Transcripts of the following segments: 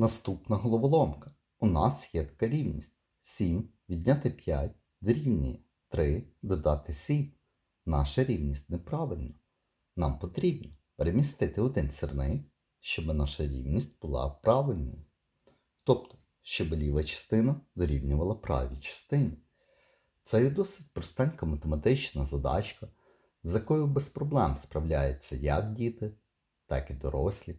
Наступна головоломка. У нас є така рівність. 7 відняти 5 дорівнює 3 додати 7. Наша рівність неправильна. Нам потрібно перемістити один сірник, щоб наша рівність була правильною. Тобто, щоб ліва частина дорівнювала правій частині. Це є досить простенька математична задачка, з якою без проблем справляються як діти, так і дорослі.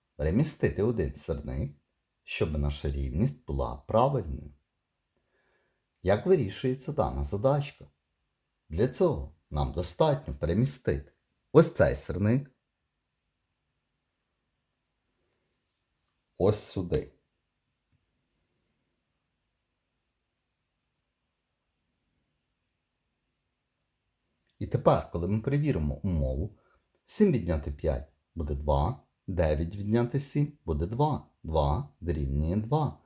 перемістити один сирник, щоб наша рівність була правильною. Як вирішується дана задачка? Для цього нам достатньо перемістити ось цей сирник ось сюди. І тепер, коли ми перевіримо умову, 7 відняти 5 буде 2, 9 відняти 7 буде 2. 2 дорівнює 2.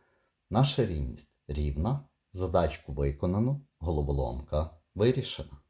Наша рівність рівна. Задачку виконано, головоломка вирішена.